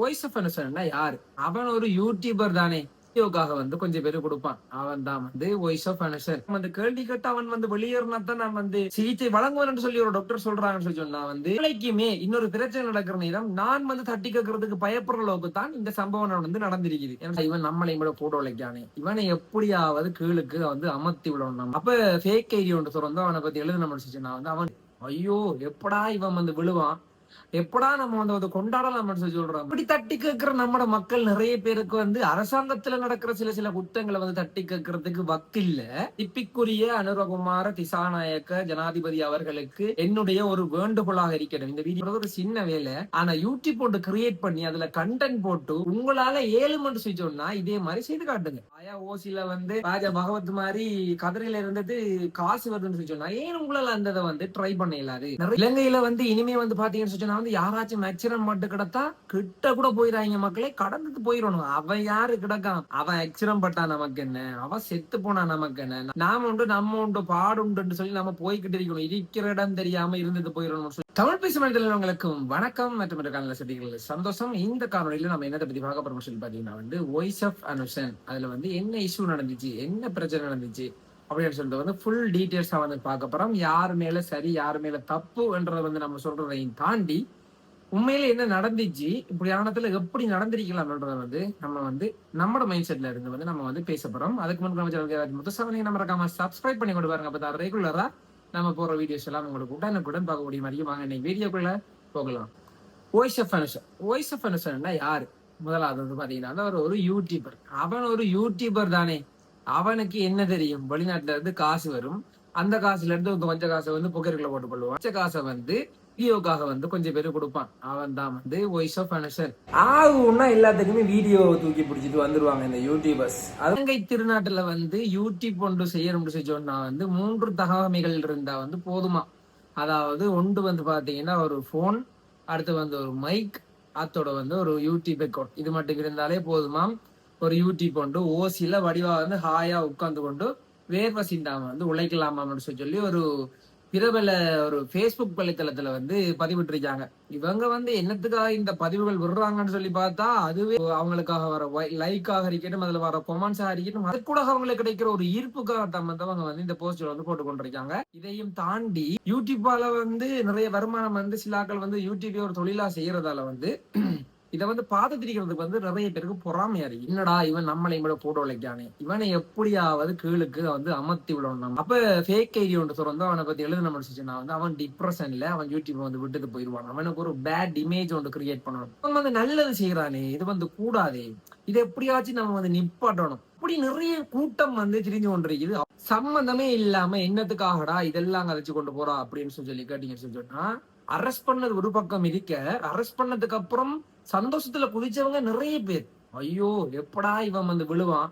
Voice of அனுசரன்னா யாரு? அவன் ஒரு யூடியூபர் தானே. வீடியோக்காக வந்து கொஞ்சம் பேர் கொடுப்பான். அவன் தான் வந்து வாய்ஸ் ஆஃப் அனுசர் அந்த கேள்வி கேட்டு அவன் வந்து வெளியேறினா தான் நான் வந்து சிகிச்சை வழங்குவேன் சொல்லி ஒரு டாக்டர் சொல்றாங்கன்னு சொல்லி சொன்னா வந்து நாளைக்குமே இன்னொரு பிரச்சனை நடக்கிற நேரம் நான் வந்து தட்டி கேட்கறதுக்கு பயப்படுற அளவுக்கு தான் இந்த சம்பவம் வந்து நடந்திருக்குது. ஏன்னா இவன் நம்மளை கூட போட உழைக்கானே இவனை எப்படியாவது கீழுக்கு வந்து அமர்த்தி விடணும். அப்ப ஃபேக் ஐடி ஒன்று திறந்து அவனை பத்தி எழுதின முடிச்சுன்னா வந்து அவன் ஐயோ எப்படா இவன் வந்து விழுவான்? எப்படா நம்ம வந்து அதை கொண்டாடலாம் சொல்றோம் இப்படி தட்டி கேட்கிற நம்ம மக்கள் நிறைய பேருக்கு வந்து அரசாங்கத்துல நடக்கிற சில சில குற்றங்களை வந்து தட்டி கேட்கறதுக்கு வக்கு இல்ல. திப்பிக்குரிய அனுரகுமார திசாநாயக்க ஜனாதிபதி அவர்களுக்கு என்னுடைய ஒரு வேண்டுகோளாக இருக்கிறது. இந்த வீடியோ ஒரு சின்ன வேலை. ஆனா யூடியூப் போட்டு கிரியேட் பண்ணி அதுல கண்டென்ட் போட்டு உங்களால ஏழு சொல்லி சொன்னா இதே மாதிரி செய்து காட்டுங்க. அயா ஓசில வந்து ராஜா பகவத் மாதிரி கதிரையில இருந்தது காசு வருதுன்னு சொல்லி சொன்னா ஏன் உங்களால அந்த இதை வந்து ட்ரை பண்ண இல்லாது இலங்கையில வந்து இனிமே வந்து பாத்தீங்கன்னு சொன்னா வந்து யாராச்சும் ஆக்சிடென்ட் மட்டும் கிடத்தா கிட்ட கூட போயிடாங்க மக்களே கடந்துட்டு போயிடணும் அவன் யாரு கிடக்கான்? அவன் ஆக்சிடென்ட் பட்டா நமக்கு என்ன? அவன் செத்து போனா நமக்கு என்ன? நாம உண்டு நம்ம உண்டு பாடு உண்டுன்னு சொல்லி நம்ம போய்கிட்டு இருக்கணும். இருக்கிற இடம் தெரியாம இருந்துட்டு போயிடணும் சொல்லி. தமிழ் பேசும் மனிதர்களுக்கும் வணக்கம். மற்றும் காலையில் செடிகள் சந்தோஷம். இந்த காணொலியில நம்ம என்னத்தை பத்தி பார்க்க போறோம் சொல்லி பாத்தீங்கன்னா வந்து வாய்ஸ் ஆஃப் அனுஷன். அதுல வந்து என்ன இஷ்யூ நடந்துச்சு? என்ன பிரச்சனை நடந்துச்சு? அப்படின்னு சொல்லிட்டு வந்து ஃபுல் டீட்டெயில்ஸா வந்து பார்க்க போறோம். யார் மேல சரி யார் மேல தப்புன்றதை வந்து நம்ம சொல்றதையும் தாண்டி உண்மையில என்ன நடந்துச்சு? இப்படியானத்துல எப்படி நடந்திருக்கலாம்ன்றத வந்து நம்ம வந்து நம்மளோட மைண்ட் செட்ல இருந்து வந்து நம்ம வந்து பேச போறோம். அதுக்கு முன்னாடி நம்ம சேனல் முத்துசாமி நம்ம இருக்காம சப்ஸ்கிரைப் பண்ணி கொண்டு பாருங்க அப்பதான் ரெகுலரா நம்ம போற வீடியோஸ் எல்லாம் உங்களுக்கு உடனுக்குடன் பார்க்கக்கூடிய மாதிரி வாங்க. இன்னைக்கு வீடியோக்குள்ள போகலாம். Voice of Anushan voice of அனுஷன்னா யாரு? முதலாவது வந்து பாத்தீங்கன்னா அவர் ஒரு யூடியூபர் அவன் ஒரு யூடியூபர் தானே. அவனுக்கு என்ன தெரியும்? வெளிநாட்டுல இருந்து காசு வரும். அந்த காசுல இருந்து கொஞ்சம் காசை வந்து புகருக்குள்ள போட்டு கொள்ளுவான் மிச்ச காசை வந்து வீடியோக்காக வந்து கொஞ்சம் பேர் கொடுப்பான். அவன் தான் வந்து வாய்ஸ் ஆஃப் அனுஷன் ஆகும்னா எல்லாத்துக்குமே வீடியோ தூக்கி பிடிச்சிட்டு வந்துருவாங்க இந்த யூடியூபர்ஸ் இலங்கை திருநாட்டுல வந்து யூடியூப் ஒன்று செய்யணும்னு சொன்னா வந்து மூன்று தகவமைகள் இருந்தா வந்து போதுமா? அதாவது ஒன்று வந்து பாத்தீங்கன்னா ஒரு ஃபோன் அடுத்து வந்து ஒரு மைக் அத்தோட வந்து ஒரு யூடியூப் அக்கௌண்ட் இது மட்டும் இருந்தாலே போதுமாம் ஒரு யூடியூப் கொண்டு ஓசியில வடிவா வந்து ஹாயா உட்கார்ந்து கொண்டு வேர்வை சிந்தாம வந்து உழைக்கலாமான்னு சொல்லி சொல்லி ஒரு பிரபல ஒரு ஃபேஸ்புக் வலைத்தளத்துல வந்து பதிவிட்டிருக்காங்க. இவங்க வந்து என்னத்துக்காக இந்த பதிவுகள் விடுறாங்கன்னு சொல்லி பார்த்தா அதுவே அவங்களுக்காக வர லைக்காக இருக்கட்டும் அதுல வர கொமெண்ட்ஸாக இருக்கட்டும் அது கூட அவங்களுக்கு கிடைக்கிற ஒரு ஈர்ப்புக்காக தான் அவங்க வந்து இந்த போஸ்டர் வந்து போட்டு கொண்டிருக்காங்க. இதையும் தாண்டி யூடியூப்பால வந்து நிறைய வருமானம் வந்து சிலாக்கள் வந்து யூடியூபே ஒரு தொழிலா செய்யறதால வந்து இதை வந்து பாதத்திரிக்கிறதுக்கு வந்து நிறைய பேருக்கு பொறாமையா இருக்கு. என்னடா இவன் நம்மளை கூட போட உழைக்கானே இவனை எப்படியாவது கீழுக்கு வந்து அமர்த்தி விடணும் அப்ப ஃபேக் ஐடி ஒன்று திறந்து அவனை பத்தி எழுத முடிச்சுன்னா வந்து அவன் டிப்ரெஷன்ல அவன் யூடியூப் வந்து விட்டுட்டு போயிடுவான். அவனுக்கு ஒரு பேட் இமேஜ் ஒன்று கிரியேட் பண்ணணும். அவன் வந்து நல்லது செய்யறானே இது வந்து கூடாதே. இது எப்படியாச்சும் நம்ம வந்து நிப்பாட்டணும். இப்படி நிறைய கூட்டம் வந்து திரிஞ்சு கொண்டிருக்குது. சம்பந்தமே இல்லாம என்னத்துக்காகடா இதெல்லாம் கதைச்சு கொண்டு போறா அப்படின்னு சொல்லி கேட்டீங்கன்னு சொல்லி சொன்னா அரெஸ்ட் பண்ணது ஒரு பக்கம் இருக்க அரெஸ்ட் பண்ணதுக்கு அப்புறம் சந்தோஷத்துல குதிச்சவங்க நிறைய பேர். ஐயோ எப்படா இவன் வந்து விழுவான்?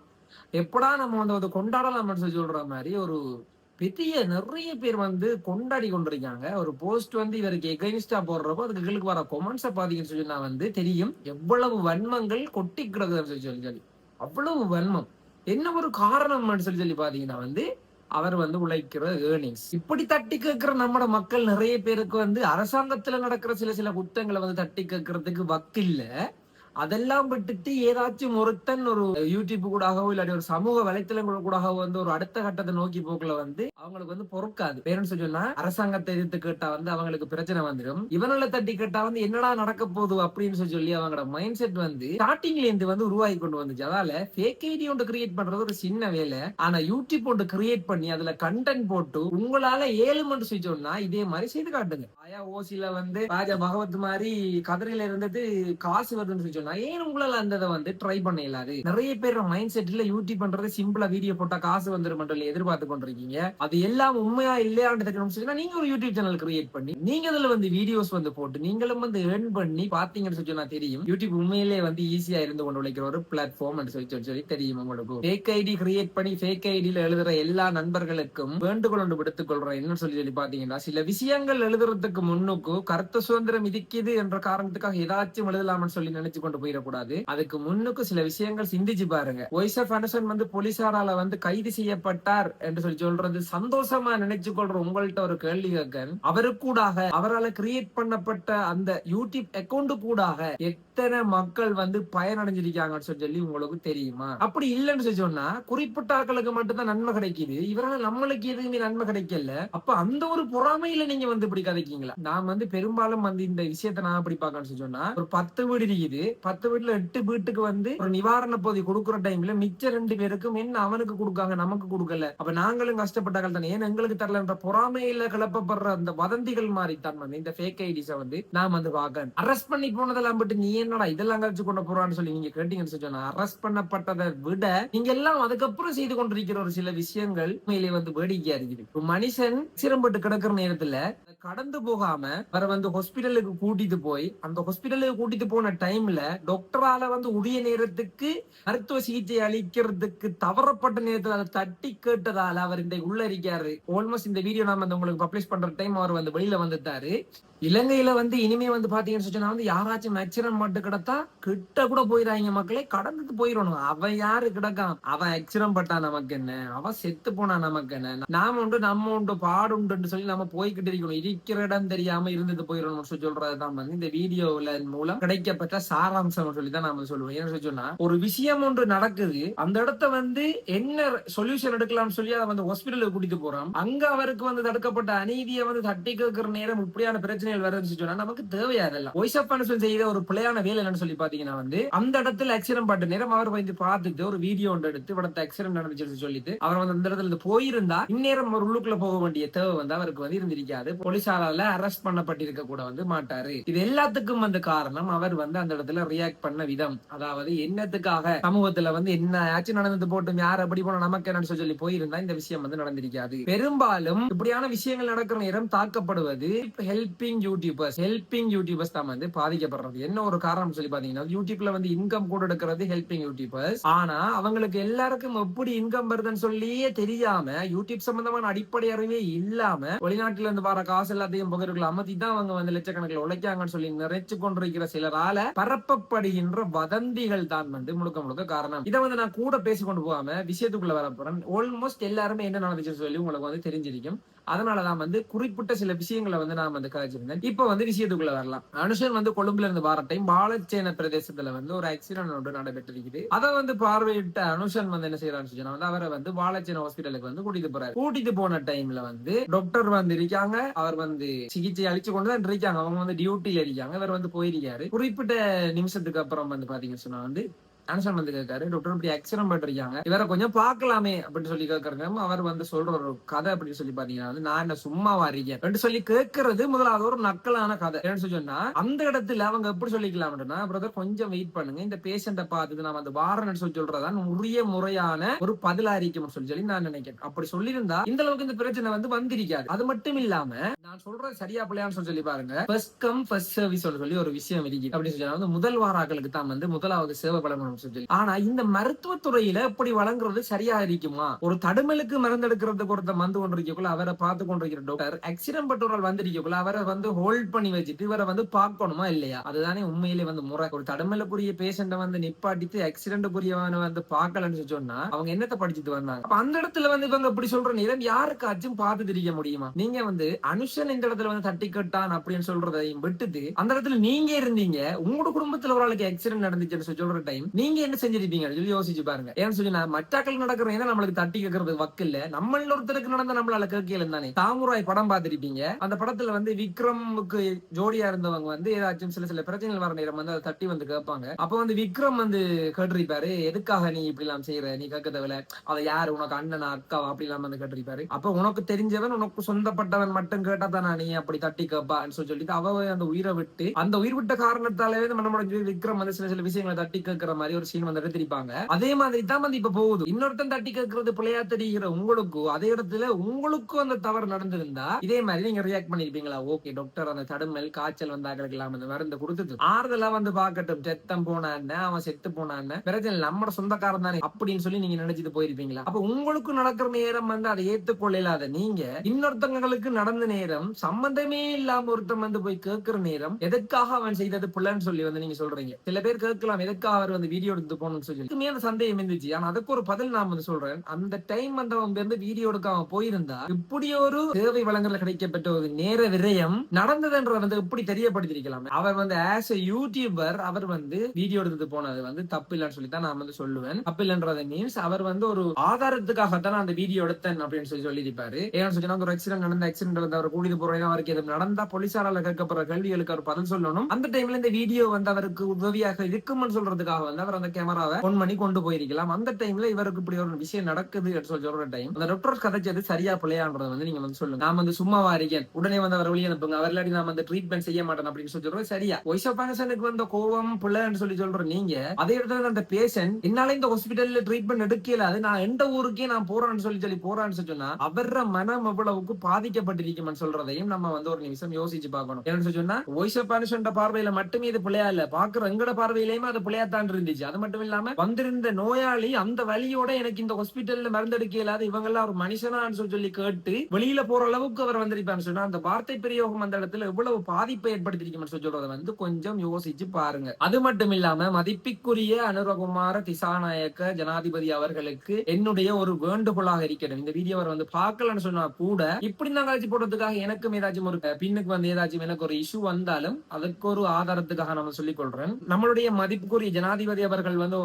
எப்படா நம்ம வந்து அதை கொண்டாடலாம்னு சொல்லி சொல்ற மாதிரி ஒரு பெரிய நிறைய பேர் வந்து கொண்டாடி கொண்டிருக்காங்க. ஒரு போஸ்ட் வந்து இவருக்கு எகைன்ஸ்டா போடுறப்போ அதுக்கு கீழுக்கு வர கொமெண்ட்ஸை பாத்தீங்கன்னு சொல்லி நான் வந்து தெரியும். எவ்வளவு வன்மங்கள் கொட்டி கிடக்குதுன்னு சொல்லி சொல்லி சொல்லி. அவ்வளவு வன்மம். என்ன ஒரு காரணம் சொல்லி சொல்லி பாத்தீங்கன்னா வந்து அவர் வந்து உழைக்கிற ஏர்னிங்ஸ் இப்படி தட்டி கேட்கிற நம்மட மக்கள் நிறைய பேருக்கு வந்து அரசாங்கத்துல நடக்கிற சில சில குத்தங்களை வந்து தட்டி கேட்கறதுக்கு வக்கு இல்ல அதெல்லாம் விட்டுட்டு ஏதாச்சும் ஒருத்தன் ஒரு யூடியூப் கூடாகவோ இல்லாட்டி ஒரு சமூக வலைத்தளங்கள் கூடாகவோ வந்து ஒரு அடுத்த கட்டத்தை நோக்கி போக்குல வந்து அவங்களுக்கு வந்து பொறுக்காது. பேரண்ட்ஸ் சொன்னா அரசாங்கத்தை எதிர்த்து கேட்டா வந்து அவங்களுக்கு பிரச்சனை வந்துடும் இவனால தட்டி கேட்டா வந்து என்னடா நடக்க போகுது அப்படின்னு சொல்லி சொல்லி அவங்களோட மைண்ட் செட் வந்து ஸ்டார்டிங்ல இருந்து வந்து உருவாகி கொண்டு வந்துச்சு. அதால ஃபேக் ஐடி ஒன்று கிரியேட் பண்றது ஒரு சின்ன வேலை. ஆனா யூடியூப் ஒன்று கிரியேட் பண்ணி அதுல கண்டென்ட் போட்டு உங்களால ஏழு மட்டும் சொன்னா இதே மாதிரி செய்து காட்டுங்க. ஆயா ஓசில வந்து ராஜா பகவத் மாதிரி கதிரையில இருந்தது காசு வருதுன்னு சொல்லி பண்ணலாம் ஏன் உங்களால அந்த இதை வந்து ட்ரை பண்ண இயலாது நிறைய பேர் மைண்ட் செட்ல யூடியூப் பண்றது சிம்பிளா வீடியோ போட்டா காசு வந்துடும் சொல்லி எதிர்பார்த்து கொண்டிருக்கீங்க. அது எல்லாம் உண்மையா இல்லையான்னு நீங்க ஒரு யூடியூப் சேனல் கிரியேட் பண்ணி நீங்க அதுல வந்து வீடியோஸ் வந்து போட்டு நீங்களும் வந்து ஏர்ன் பண்ணி பாத்தீங்கன்னு சொல்லி நான் தெரியும். யூடியூப் உண்மையிலேயே வந்து ஈஸியா இருந்து கொண்டு உழைக்கிற ஒரு பிளாட்ஃபார்ம் சொல்லி சொல்லி தெரியும் உங்களுக்கு. ஃபேக் ஐடி கிரியேட் பண்ணி ஃபேக் ஐடியில எழுதுற எல்லா நண்பர்களுக்கும் வேண்டுகோள் ஒன்று விடுத்துக் கொள்றேன் என்ன சொல்லி சொல்லி பாத்தீங்கன்னா சில விஷயங்கள் எழுதுறதுக்கு முன்னுக்கு கருத்து சுதந்திரம் இதுக்குது என்ற காரணத்துக்காக ஏதாச்சும் எழுதலாம்னு சொல்லி நினைச்சு கொண்டு போயிடக்கூடாது. அதுக்கு முன்னுக்கு சில விஷயங்கள் சிந்திச்சு பாருங்க. ஒய்சப் அண்டர்சன் வந்து போலீசாரால வந்து கைது செய்யப்பட்டார் என்று சொல்லி சொல்றது சந்தோஷமா நினைச்சு கொள்ற உங்கள்கிட்ட ஒரு கேள்வி கேட்கன் அவருக்கூடாக அவரால் கிரியேட் பண்ணப்பட்ட அந்த யூடியூப் அக்கௌண்ட் கூடாக எத்தனை மக்கள் வந்து பயனடைஞ்சிருக்காங்கன்னு சொல்லி சொல்லி உங்களுக்கு தெரியுமா? அப்படி இல்லைன்னு சொல்லி சொன்னா குறிப்பிட்ட ஆட்களுக்கு மட்டும்தான் நன்மை கிடைக்குது. இவரால நம்மளுக்கு எதுவுமே நன்மை கிடைக்கல. அப்ப அந்த ஒரு பொறாமையில நீங்க வந்து இப்படி கதைக்கீங்களா? நான் வந்து பெரும்பாலும் வந்து இந்த விஷயத்தை நான் அப்படி பார்க்கணும்னு சொல்லி சொன்னா ஒரு பத்து வீடு இருக்குது. பத்து வீட்டுல எட்டு வீட்டுக்கு வந்து ஒரு நிவாரண பகுதி கொடுக்குற டைம்ல மிச்ச ரெண்டு பேருக்கும் என்ன அவனுக்கு கொடுக்காங்க நமக்கு கொடுக்கல. அப்ப நாங்களும் கஷ்டப்பட்டார்கள் தானே. ஏன் எங்களுக்கு தரலன்ற பொறாமையில கிளப்பப்படுற அந்த வதந்திகள் மாதிரி தான் வந்து இந்த ஃபேக் ஐடிஸ வந்து நான் வந்து பார்க்கணும் அரெஸ்ட் பண்ணி போனதெல்லாம் பட்டு நீ என்னடா இதெல்லாம் கழிச்சு கொண்டு போறான்னு சொல்லி நீங்க கேட்டீங்கன்னு சொன்னா அரெஸ்ட் பண்ணப்பட்டதை விட நீங்க எல்லாம் அதுக்கப்புறம் செய்து கொண்டிருக்கிற ஒரு சில விஷயங்கள் உண்மையிலே வந்து வேடிக்கையா இருக்குது. மனுஷன் சிரம்பட்டு கிடக்குற நேரத்துல கடந்து போகாம அவரை வந்து ஹாஸ்பிட்டலுக்கு கூட்டிட்டு போய் அந்த ஹாஸ்பிட்டலுக்கு கூட்டிட்டு போன டைம்ல டாக்டரால வந்து உரிய நேரத்துக்கு மருத்துவ சிகிச்சை அளிக்கிறதுக்கு தவறப்பட்ட நேரத்துல அதை தட்டி கேட்டதால அவர் இந்த உள்ள இருக்காரு ஆல்மோஸ்ட் இந்த வீடியோ நாம வந்து உங்களுக்கு பப்ளிஷ் பண்ற டைம் அவர் வந்து வெளியில வந்துட்டாரு. இலங்கையில வந்து இனிமே வந்து பாத்தீங்கன்னு சொன்னா வந்து யாராச்சும் ஆக்சிடென்ட் மட்டும் கிடத்தா கிட்ட கூட போயிடாங்க மக்களே கடந்துட்டு போயிடணும் அவன் யாரு கிடக்கான்? அவன் ஆக்சிடென்ட் பட்டா நமக்கு என்ன? அவன் செத்து போனா நமக்கு என்ன? நாம உண்டு நம்ம உண்டு பாடு உண்டுன்னு சொல்லி நம்ம போய்கிட்டு இருக்கணும். இருக்கிற இடம் தெரியாம இருந்துட்டு போயிடணும்னு சொல்லி சொல்றதுதான் வந்து இந்த வீடியோல மூலம் கிடைக்கப்பட்ட சாராம்சம் சொல்லி தான் நாம சொல்லுவோம் ஏன்னு சொன்னா ஒரு விஷயம் ஒன்று நடக்குது. அந்த இடத்த வந்து என்ன சொல்யூஷன் எடுக்கலாம்னு சொல்லி அதை வந்து ஹாஸ்பிட்டலுக்கு கூட்டிட்டு போறோம். அங்க அவருக்கு வந்து தடுக்கப்பட்ட அநீதியை வந்து தட்டி கேட்கிற நேரம் இப்படியான பிரச்சனைகள் வருதுன்னு சொன்னா நமக்கு தேவையா இல்லை வாய்ஸ் ஆஃப் பனிஷ்மெண்ட் செய்த ஒரு பிள்ளையான வேலை என்னன்னு சொல்லி பாத்தீங்கன்னா வந்து அந்த இடத்துல ஆக்சிடென்ட் பட்ட நேரம் அவர் வந்து பார்த்துட்டு ஒரு வீடியோ ஒன்று எடுத்து படத்தை ஆக்சிடென்ட் நடந்துச்சு சொல்லிட்டு அவர் வந்து அந்த இடத்துல போயிருந்தா இந்நேரம் ஒரு உள்ளுக்குள்ள போக வேண்டிய தேவை வந்து அவருக்கு வந்து இருந்திருக்காது. போலீசாரால அரெஸ்ட் பண்ணப்பட்டிருக்க கூட வந்து மாட்டாரு. இது எல்லாத்துக்கும் வந்து காரணம் அவர் வந்து அந்த இடத்துல ரியாக்ட் பண்ண விதம். அதாவது என்னத்துக்காக சமூகத்துல வந்து என்ன ஆச்சு நடந்தது போட்டும் யார் அப்படி போன நமக்கு என்னன்னு சொல்லி போயிருந்தா இந்த விஷயம் வந்து நடந்திருக்காது. பெரும்பாலும் இப்படியான விஷயங்கள் நடக்கிற நேரம் தாக்கப்படுவது ஹெல்பிங் யூடியூபர்ஸ் ஹெல்பிங் யூடியூபர்ஸ் தான் வந்து பாதிக்கப்படுறது. என்ன ஒரு காரணம் சொல்லி பாத்தீங்கன்னா யூடியூப்ல வந்து இன்கம் கூட எடுக்கிறது ஹெல்பிங் யூடியூபர்ஸ் ஆனா அவங்களுக்கு எல்லாருக்கும் எப்படி இன்கம் வருதுன்னு சொல்லியே தெரியாம யூடியூப் சம்பந்தமான அடிப்படை அறிவே இல்லாம வெளிநாட்டுல இருந்து வர காசு எல்லாத்தையும் பகிர்வுகள் அமர்த்தி தான் அவங்க வந்து லட்சக்கணக்கில் உழைக்காங்கன்னு சொல்லி நிறைச்சு கொண்டிருக்கிற சிலரால பரப்பப்படுகின்ற வதந்திகள் தான் வந்து முழுக்க முழுக்க காரணம். இதை வந்து நான் கூட பேசிக்கொண்டு போகாம விஷயத்துக்குள்ள வரப்போறேன். ஆல்மோஸ்ட் எல்லாருமே என்ன நடந்துச்சுன்னு சொல்லி உங்களுக்கு வந்து தெரிஞ்சிருக்கும். அதனாலதான் வந்து குறிப்பிட்ட சில விஷயங்களை வந்து நான் வந்து கதைச்சிருந்தேன். இப்ப வந்து விஷயத்துக்குள்ள வரலாம். அனுஷன் வந்து கொழும்புல இருந்து வர டைம் பாலச்சேன பிரதேசத்துல வந்து ஒரு ஆக்சிடென்ட் ஒன்று நடைபெற்றிருக்குது. அதை வந்து பார்வையிட்ட அனுஷன் வந்து என்ன செய்யறான்னு சொன்னா வந்து அவரை வந்து பாலச்சேன ஹாஸ்பிட்டலுக்கு வந்து கூட்டிட்டு போறாரு. கூட்டிட்டு போன டைம்ல வந்து டாக்டர் வந்து இருக்காங்க. அவர் வந்து சிகிச்சை அளிச்சு கொண்டு தான் இருக்காங்க. அவங்க வந்து டியூட்டியில இருக்காங்க. இவர் வந்து போயிருக்காரு. குறிப்பிட்ட நிமிஷத்துக்கு அப்புறம் வந்து பாத்தீங்கன்னு சொன்னா வந்து ஆன்சர் வந்து கேட்காரு. டாக்டர் இப்படி ஆக்சிடென்ட் பண்ணிருக்காங்க இவரை கொஞ்சம் பார்க்கலாமே அப்படின்னு சொல்லி கேட்கறாங்க அவர் வந்து சொல்ற ஒரு கதை அப்படின்னு சொல்லி பாத்தீங்கன்னா வந்து நான் என்ன சும்மாவா இருக்கேன் அப்படின்னு சொல்லி கேட்கறது முதலாவது ஒரு நக்கலான கதை. என்னன்னு சொல்லி சொன்னா அந்த இடத்துல அவங்க எப்படி சொல்லிக்கலாம் அப்படின்னா பிரதர் கொஞ்சம் வெயிட் பண்ணுங்க. இந்த பேஷண்ட பார்த்துட்டு நம்ம அந்த வாரன்னு சொல்லி சொல்றதான் உரிய முறையான ஒரு பதிலா இருக்கும் சொல்லி சொல்லி நான் நினைக்கிறேன். அப்படி சொல்லியிருந்தா இந்த அளவுக்கு இந்த பிரச்சனை வந்து வந்திருக்காது. அது மட்டும் இல்லாம நான் சொல்றது சரியா பிள்ளையான்னு சொல்லி பாருங்க. ஃபர்ஸ்ட் கம் ஃபர்ஸ்ட் சர்வீஸ் சொல்லி ஒரு விஷயம் இருக்கு. அப்படின்னு சொல்லி சொன்னா வந்து முதல் வாராக்களுக்கு தான் வந்து முதலாவது சேவை வழங்கணும் சொல்லி ஆனா இந்த மருத்துவத்துறையில இப்படி வழங்குறது சரியா இருக்குமா? ஒரு தடுமலுக்கு மருந்தெடுக்கிறதுக்கு ஒருத்த மந்து கொண்டிருக்கக்குள்ள அவரை பார்த்து கொண்டிருக்கிற டாக்டர் ஆக்சிடென்ட் பட்டோரால் வந்திருக்கக்குள்ள அவரை வந்து ஹோல்ட் பண்ணி வச்சுட்டு இவரை வந்து பார்க்கணுமா இல்லையா? அதுதானே உண்மையிலே வந்து முறை. ஒரு தடுமலுக்குரிய பேஷண்ட வந்து நிப்பாட்டிட்டு ஆக்சிடென்ட்டுக்குரியவனை வந்து பார்க்கலன்னு சொன்னா அவங்க என்னத்தை படிச்சுட்டு வந்தாங்க? அப்ப அந்த இடத்துல வந்து இவங்க இப்படி சொல்ற நேரம் யாருக்காச்சும் பார்த்து தெரிய முடியுமா? நீங்க வந்து அனுஷன் இந்த இடத்துல வந்து தட்டி கட்டான் அப்படின்னு சொல்றதையும் விட்டுட்டு அந்த இடத்துல நீங்க இருந்தீங்க. உங்களோட குடும்பத்துல ஒரு ஆளுக்கு ஆக்சிடென்ட் நடந்துச்சுன்னு சொல்ற டைம் நீ நீங்க என்ன செஞ்சிருப்பீங்க? சொல்லி யோசிச்சு பாருங்க. ஏன்னு சொல்லி நான் மற்றாக்கள் நடக்கிறவங்க நம்மளுக்கு தட்டி கேட்கறது வக்கு இல்ல. நம்ம ஒருத்தருக்கு நடந்த நம்மளால கேட்கல தானே. தாமுராய் படம் பார்த்திருப்பீங்க. அந்த படத்துல வந்து விக்ரமுக்கு ஜோடியா இருந்தவங்க வந்து ஏதாச்சும் சில சில பிரச்சனைகள் வர நேரம் வந்து அதை தட்டி வந்து கேட்பாங்க. அப்ப வந்து விக்ரம் வந்து கேட்டிருப்பாரு. எதுக்காக நீ இப்படி எல்லாம் செய்யற நீ கேட்க தேவையில்ல. அதை யாரு? உனக்கு அண்ணனா அக்காவா? அப்படி எல்லாம் வந்து கேட்டிருப்பாரு. அப்ப உனக்கு தெரிஞ்சவன் உனக்கு சொந்தப்பட்டவன் மட்டும் கேட்டா தானே நீ அப்படி தட்டி கேப்பான்னு சொல்லி சொல்லிட்டு அவ அந்த உயிரை விட்டு அந்த உயிர் விட்ட காரணத்தாலே நம்மளோட விக்ரம் வந்து சில சில விஷயங்களை தட்டி கேட்கிற மாதிரி சொல்லி ஒரு சீன் வந்து எடுத்திருப்பாங்க அதே மாதிரி தான் வந்து இப்ப போகுது. இன்னொருத்தன் தட்டி கேட்கறது பிள்ளையா தெரிகிற உங்களுக்கு அதே இடத்துல உங்களுக்கும் அந்த தவறு நடந்திருந்தா இதே மாதிரி நீங்க ரியாக்ட் பண்ணிருப்பீங்களா? ஓகே டாக்டர் அந்த தடுமல் காய்ச்சல் வந்தாக்களுக்கு எல்லாம் அந்த மருந்து கொடுத்து ஆறுதலா வந்து பாக்கட்டும் செத்தம் போனான் அவன் செத்து போனான் பிரச்சனை நம்ம சொந்தக்காரன் தானே அப்படின்னு சொல்லி நீங்க நினைச்சிட்டு போயிருப்பீங்களா? அப்ப உங்களுக்கும் நடக்கிற நேரம் வந்து அதை ஏத்துக்கொள்ளாத நீங்க இன்னொருத்தங்களுக்கு நடந்த நேரம் சம்பந்தமே இல்லாம ஒருத்தன் வந்து போய் கேட்கிற நேரம் எதற்காக அவன் செய்தது பிள்ளைன்னு சொல்லி வந்து நீங்க சொல்றீங்க. சில பேர் கேட்கலாம் எதற்காக அவர் வந்து வீடியோ எடுத்து போகணும்னு சொல்லி. எனக்குமே அந்த சந்தேகம் இருந்துச்சு. ஆனா அதுக்கு ஒரு பதில் நான் வந்து சொல்றேன். அந்த டைம் வந்து வந்து வீடியோ எடுக்காம போயிருந்தா இப்படி ஒரு சேவை வழங்கல கிடைக்கப்பட்ட ஒரு நேர விரயம் நடந்ததுன்ற வந்து எப்படி தெரியப்படுத்திருக்கலாம் அவர் வந்து ஆஸ் எ யூடியூபர் அவர் வந்து வீடியோ எடுத்து போனது வந்து தப்பு இல்லைன்னு சொல்லி தான் நான் வந்து சொல்லுவேன். தப்பு இல்லைன்றது மீன்ஸ் அவர் வந்து ஒரு ஆதாரத்துக்காகத்தான் நான் அந்த வீடியோ எடுத்தேன் அப்படின்னு சொல்லி சொல்லியிருப்பாரு. ஏன்னு சொல்லி ஒரு ஆக்சிடென்ட் நடந்த ஆக்சிடென்ட் வந்து அவர் கூட்டிட்டு போறேன். அவருக்கு எதுவும் நடந்தா போலீசாரால கேட்கப்படுற கேள்விகளுக்கு அவர் பதில் சொல்லணும். அந்த டைம்ல இந்த வீடியோ வந்து அவருக்கு உதவியாக இருக்கும்னு சொல்றதுக்காக வந்து அவர் அந்த கேமராவை பொன் பண்ணி கொண்டு போயிருக்கலாம். அந்த டைம்ல இவருக்கு இப்படி ஒரு விஷயம் நடக்குது சொல்லி சொல்ற டைம் அந்த டாக்டர் கதைச்சது சரியா பிள்ளையான்றதை வந்து நீங்க வந்து சொல்லுங்க. நான் வந்து சும்மாவா இருக்கேன். உடனே வந்து அவர் வெளியே அனுப்புங்க. அவர் இல்லாட்டி நான் வந்து ட்ரீட்மெண்ட் செய்ய மாட்டேன் அப்படின்னு சொல்லி சொல்றது சரியா? ஒய்ஸ் ஆஃப் வந்த கோவம் பிள்ளைன்னு சொல்லி சொல்ற நீங்க அதே இடத்துல அந்த பேஷண்ட் என்னால இந்த ஹாஸ்பிட்டல்ல ட்ரீட்மெண்ட் எடுக்கல. அது நான் எந்த ஊருக்கே நான் போறேன்னு சொல்லி சொல்லி போறான்னு சொன்னா அவர மனம் எவ்வளவுக்கு பாதிக்கப்பட்டிருக்கும்னு சொல்றதையும் நம்ம வந்து ஒரு நிமிஷம் யோசிச்சு பார்க்கணும். என்னன்னு சொன்னா வாய்ஸ் ஆஃப் பேஷன் பார்வையில மட்டுமே இது பிள்ளையா இல்ல. பாக்குற எங்கட பார்வையிலயுமே அது பிள்ளையாத்தான் இருந்துச்சு. அது மட்டும் இல்லாம வந்திருந்த நோயாளி அந்த வழியோட எனக்கு இந்த ஹாஸ்பிட்டல்ல மருந்தெடுக்க இல்லாத இவங்க எல்லாம் ஒரு மனுஷனான்னு சொல்லி கேட்டு வெளியில போற அளவுக்கு அவர் வந்திருப்பான்னு சொன்னா அந்த வார்த்தை பிரயோகம் அந்த இடத்துல எவ்வளவு பாதிப்பை ஏற்படுத்திருக்கும்னு சொல்றதை வந்து கொஞ்சம் யோசிச்சு பாருங்க. அது மட்டும் இல்லாம மதிப்பிற்குரிய அனுரகுமார திசாநாயக்க ஜனாதிபதி அவர்களுக்கு என்னுடைய ஒரு வேண்டுகோளாக இருக்கிறது இந்த வீடியோ அவர் வந்து பார்க்கலன்னு சொன்னா கூட இப்படி நான் கழிச்சு போடுறதுக்காக எனக்கும் ஏதாச்சும் ஒரு பின்னுக்கு வந்து ஏதாச்சும் எனக்கு ஒரு இஷ்யூ வந்தாலும் அதற்கு ஒரு ஆதாரத்துக்காக நம்ம சொல்லிக் கொள்றேன். நம்மளுடைய மதிப்புக்குரிய ஜனாதிபதி அவர்கள் வந்து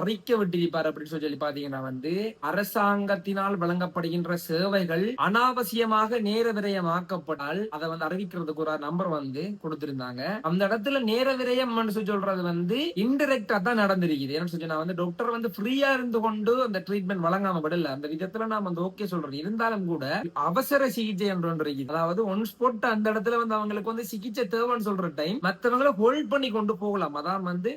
அறிக்க விட்டிருப்பார் அப்படின்னு சொல்லி பாத்தீங்கன்னா வந்து அரசாங்கத்தினால் வழங்கப்படுகின்ற சேவைகள் அனாவசியமாக நேர விரயமாக்கப்பட்டால் அதை வந்து அறிவிக்கிறதுக்கு ஒரு நம்பர் வந்து கொடுத்திருந்தாங்க. அந்த இடத்துல நேர விரயம் சொல்றது வந்து இன்டெரக்டா தான் நடந்திருக்குது. ஏன்னு சொல்லி நான் வந்து டாக்டர் வந்து ஃப்ரீயா இருந்து கொண்டு அந்த ட்ரீட்மெண்ட் வழங்காம விடல. அந்த விதத்துல நாம வந்து ஓகே சொல்றோம். இருந்தாலும் கூட அவசர சிகிச்சை என்று ஒன்று இருக்குது. அதாவது ஒன் ஸ்பாட் அந்த இடத்துல வந்து அவங்களுக்கு வந்து சிகிச்சை தேவைன்னு சொல்ற டைம் மற்றவங்களை ஹோல்ட் பண்ணி கொண்டு போகலாம். அதான் வந்து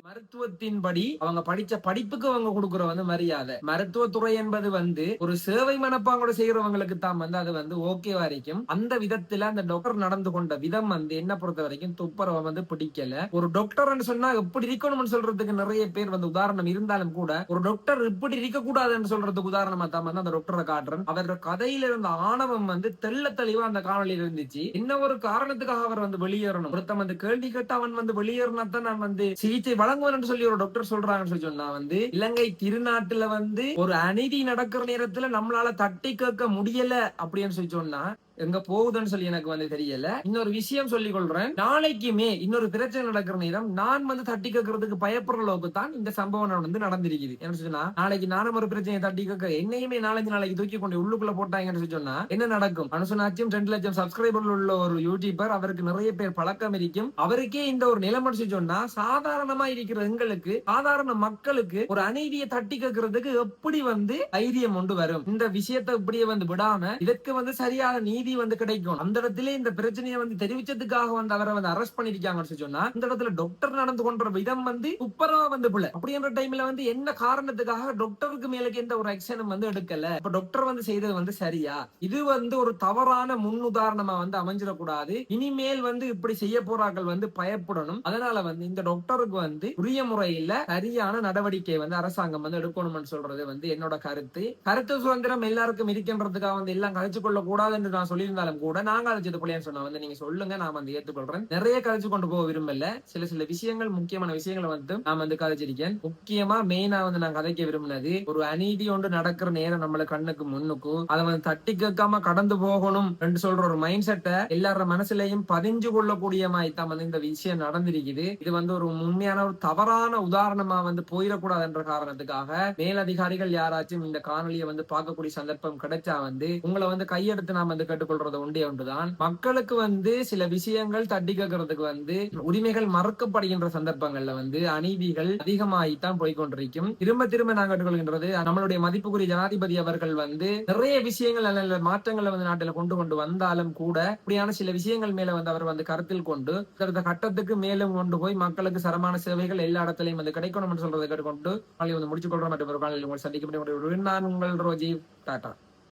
அவங்க படிச்ச படிப்புக்கு அவங்க கொடுக்குற வந்து மரியாதை. மருத்துவத்துறை என்பது வந்து ஒரு சேவை மனப்பாங்கோட செய்யறவங்களுக்கு தான் வந்து அது வந்து ஓகே வரைக்கும் அந்த விதத்துல அந்த டாக்டர் நடந்து கொண்ட விதம் வந்து என்ன பொறுத்த வரைக்கும் துப்புரவை வந்து பிடிக்கல. ஒரு டாக்டர் சொன்னா எப்படி இருக்கணும்னு சொல்றதுக்கு நிறைய பேர் வந்து உதாரணம் இருந்தாலும் கூட ஒரு டாக்டர் இப்படி இருக்க கூடாதுன்னு சொல்றதுக்கு உதாரணமா தான் வந்து அந்த டாக்டரை காட்டுறேன். அவரோட கதையில இருந்த ஆணவம் வந்து தெல்ல தெளிவா அந்த காணொலியில இருந்துச்சு. என்ன ஒரு காரணத்துக்காக அவர் வந்து வெளியேறணும்? ஒருத்தன் வந்து கேள்வி கேட்டு அவன் வந்து வெளியேறினா தான் நான் வந்து சிகிச்சை வழங்குவேன் சொல்லி ஒரு டாக்டர் சொல்றாங்கன்னு சொல்லி சொன்னா வந்து இலங்கை திருநாட்டுல வந்து ஒரு அநீதி நடக்கிற நேரத்துல நம்மளால தட்டி கேட்க முடியல அப்படின்னு சொல்லி சொன்னா எங்க போகுதுன்னு சொல்லி எனக்கு வந்து தெரியல. இன்னொரு விஷயம் சொல்லிக் கொள்றேன் நாளைக்குமே இன்னொரு பிரச்சனை நடக்கிற நேரம் நான் வந்து தட்டி கேட்கறதுக்கு பயப்படுற அளவுக்கு தான் இந்த சம்பவம் வந்து நடந்திருக்குது. என்ன சொன்னா நாளைக்கு நானும் ஒரு பிரச்சனையை தட்டி கேட்க என்னையுமே நாலஞ்சு நாளைக்கு தூக்கி கொண்டு உள்ளுக்குள்ள போட்டாங்கன்னு சொன்னா என்ன நடக்கும்? அனுசனாச்சும் ரெண்டு லட்சம் சப்ஸ்கிரைபர் உள்ள ஒரு யூடியூபர் அவருக்கு நிறைய பேர் பழக்கம் இருக்கும். அவருக்கே இந்த ஒரு நிலைமை சொல்லி சொன்னா சாதாரணமா இருக்கிற எங்களுக்கு சாதாரண மக்களுக்கு ஒரு அநீதியை தட்டி கேட்கறதுக்கு எப்படி வந்து தைரியம் கொண்டு வரும்? இந்த விஷயத்தை இப்படியே வந்து விடாம இதற்கு வந்து சரியான நீதி வந்து கிடைக்கும். அந்த இடத்துல இந்த பிரச்சனையை வந்து தெரிவிச்சதுக்காக வந்து அவரை வந்து அரெஸ்ட் பண்ணிருக்காங்கன்னு சொன்னா இந்த இடத்துல டாக்டர் நடந்து கொண்ட விதம் வந்து துப்பரவா வந்து பிள்ளை அப்படின்ற டைம்ல வந்து என்ன காரணத்துக்காக டாக்டருக்கு மேலுக்கு எந்த ஒரு ஆக்ஷனும் வந்து எடுக்கல. இப்ப டாக்டர் வந்து செய்தது வந்து சரியா? இது வந்து ஒரு தவறான முன்னுதாரணமா வந்து அமைஞ்சிடக்கூடாது. இனிமேல் வந்து இப்படி செய்ய போறார்கள் வந்து பயப்படணும். அதனால வந்து இந்த டாக்டருக்கு வந்து உரிய முறையில சரியான நடவடிக்கை வந்து அரசாங்கம் வந்து எடுக்கணும்னு சொல்றது வந்து என்னோட கருத்து. கருத்து சுதந்திரம் எல்லாருக்கும் இருக்கின்றதுக்காக வந்து எல்லாம் கழிச்சு கொள்ள கூடாது என்று நான் சொல்லியிருந்தாலும் கூட நாங்க கழிச்சது பிள்ளைன்னு சொன்னா வந்து நீங்க சொல்லுங்க நான் வந்து ஏற்றுக்கொள்றேன் நிறைய கதைச்சு கொண்டு போக விரும்பல. சில சில விஷயங்கள் முக்கியமான விஷயங்களை வந்து நான் வந்து கதைச்சிருக்கேன். முக்கியமா மெயினா வந்து நான் கதைக்க விரும்பினது ஒரு அநீதி ஒன்று நடக்கிற நேரம் நம்மள கண்ணுக்கு முன்னுக்கும். அதை வந்து தட்டி கேட்காம கடந்து போகணும் என்று சொல்ற ஒரு மைண்ட் செட்டை எல்லார மனசுலயும் பதிஞ்சு கொள்ளக்கூடிய மாதிரி தான் வந்து இந்த விஷயம் நடந்திருக்குது. இது வந்து ஒரு உண்மையான ஒரு தவறான உதாரணமா வந்து போயிடக்கூடாது என்ற காரணத்துக்காக மேலதிகாரிகள் யாராச்சும் இந்த காணொலியை வந்து பார்க்கக்கூடிய சந்தர்ப்பம் கிடைச்சா வந்து உங்களை வந்து கையெடுத்து நான் வந்து கேட்டு கொள்றது ஒன்றே ஒன்றுதான். மக்களுக்கு வந்து சில விஷயங்கள் தட்டி கேட்கறதுக்கு வந்து உரிமைகள் மறுக்கப்படுகின்ற சந்தர்ப்பங்கள்ல வந்து அநீதிகள் அதிகமாகித்தான் போய்கொண்டிருக்கும். திரும்ப திரும்ப நாங்கள் கேட்டுக்கொள்கின்றது நம்மளுடைய மதிப்புக்குரிய ஜனாதிபதி அவர்கள் வந்து நிறைய விஷயங்கள் நல்ல மாற்றங்களை வந்து நாட்டில் கொண்டு கொண்டு வந்தாலும் கூட இப்படியான சில விஷயங்கள் மேல வந்து அவர் வந்து கருத்தில் கொண்டு அடுத்த கட்டத்துக்கு மேலும் கொண்டு போய் மக்களுக்கு சரமான சேவைகள் எல்லா இடத்துலையும் வந்து கிடைக்கணும்னு சொல்றதை கேட்டுக்கொண்டு நாளை வந்து முடிச்சு கொள்றோம் மற்றும் ஒரு காலையில் உங்களை சந்திக்க முடியும் நான் உங்கள் ரோஜி டாட்டா.